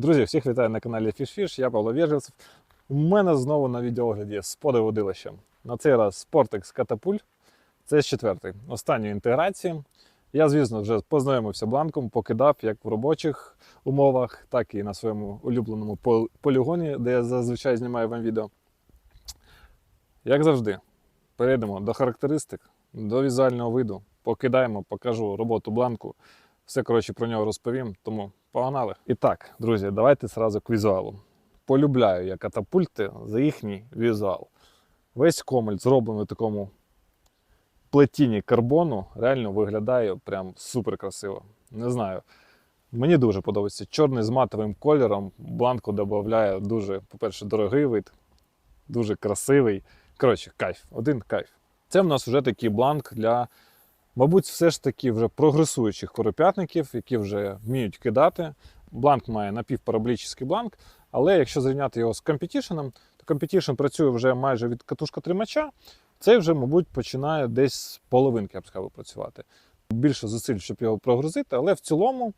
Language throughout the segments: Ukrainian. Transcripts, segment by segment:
Друзі, всіх вітаю на каналі FishFish, я Павло Вєржівцев. У мене знову на відеогляді споди водилища. На цей раз Sportex Catapult. Це з четвертий, останньої інтеграції. Я, звісно, вже познайомився бланком, покидав як в робочих умовах, так і на своєму улюбленому полігоні, де я зазвичай знімаю вам відео. Як завжди, перейдемо до характеристик, до візуального виду. Покидаємо, покажу роботу бланку. Все коротше про нього розповім, тому погнали. І так, друзі, давайте зразу к візуалу. Полюбляю я катапульти за їхній візуал. Весь комель зроблений в такому плетінні карбону, реально виглядає прям супер красиво. Не знаю. Мені дуже подобається. Чорний з матовим кольором. Бланку додає дуже, по-перше, дорогий вид, дуже красивий. Коротше, кайф, один кайф. Це в нас вже такий бланк для Мабуть, все ж таки вже прогресуючих коропятників, які вже вміють кидати. Бланк має напівпараболічний бланк, але якщо зрівняти його з Competition, то Competition працює вже майже від катушка тримача. Цей вже, мабуть, починає десь з половинки, я б сказав, працювати. Більше зусиль, щоб його прогрузити, але в цілому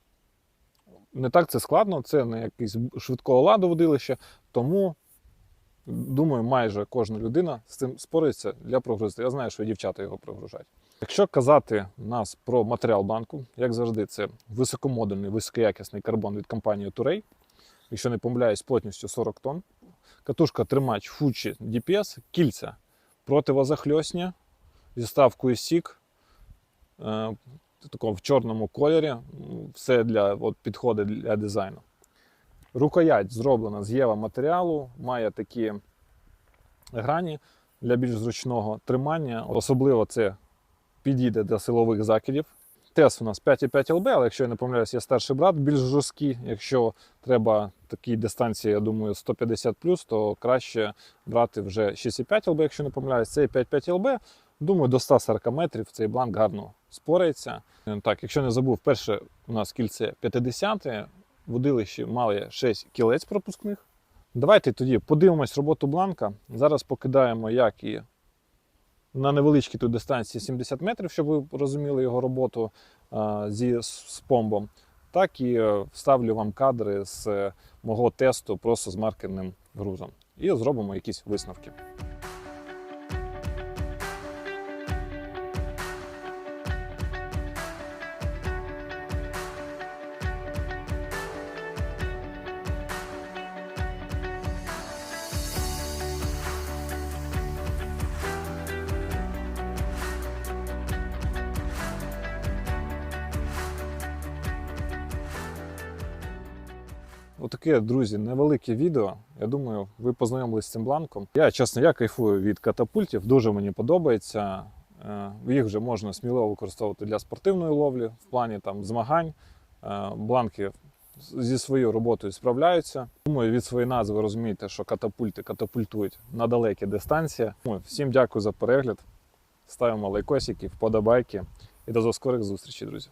не так це складно, це не якийсь швидкого ладу водилище, тому думаю, майже кожна людина з цим спорається для прогрузити. Я знаю, що дівчата його прогружають. Якщо казати нас про матеріал банку, як завжди, це високомодульний, високоякісний карбон від компанії Турей. Якщо не помиляюсь, плотністю 40 тонн. Катушка тримач Fuji DPS, кільця противозахльосні зі ставкою SIG, е, в чорному кольорі. Все для от, підходить для дизайну. Рукоять зроблена з єва матеріалу, має такі грані для більш зручного тримання. Особливо це підійде для силових закидів. Тес у нас 5,5 ЛБ, але якщо я не помиляюсь, є старший брат більш жорсткий. Якщо треба такій дистанції, я думаю, 150 то краще брати вже 6,5 ЛБ, якщо не помиляюсь, це 5,5 ЛБ. Думаю, до 140 метрів цей бланк гарно спорається. Так, якщо не забув, перше у нас кільце 50 водилище має 6 кілець пропускних. Давайте тоді подивимось роботу бланка. Зараз покидаємо, як і на невеличкій тут дистанції 70 метрів, щоб ви розуміли його роботу а, зі спомбом, так і е, вставлю вам кадри з е, мого тесту просто з маркерним грузом. І зробимо якісь висновки. Отаке, друзі, невелике відео. Я думаю, ви познайомились з цим бланком. Я, чесно, я кайфую від катапультів, дуже мені подобається. Е, Їх вже можна сміливо використовувати для спортивної ловлі в плані там, змагань. Е, Бланки зі своєю роботою справляються. Думаю, від своєї назви розумієте, що катапульти катапультують на далекі дистанції. Всім дякую за перегляд. Ставимо лайкосики, вподобайки і до скорих зустрічей, друзі.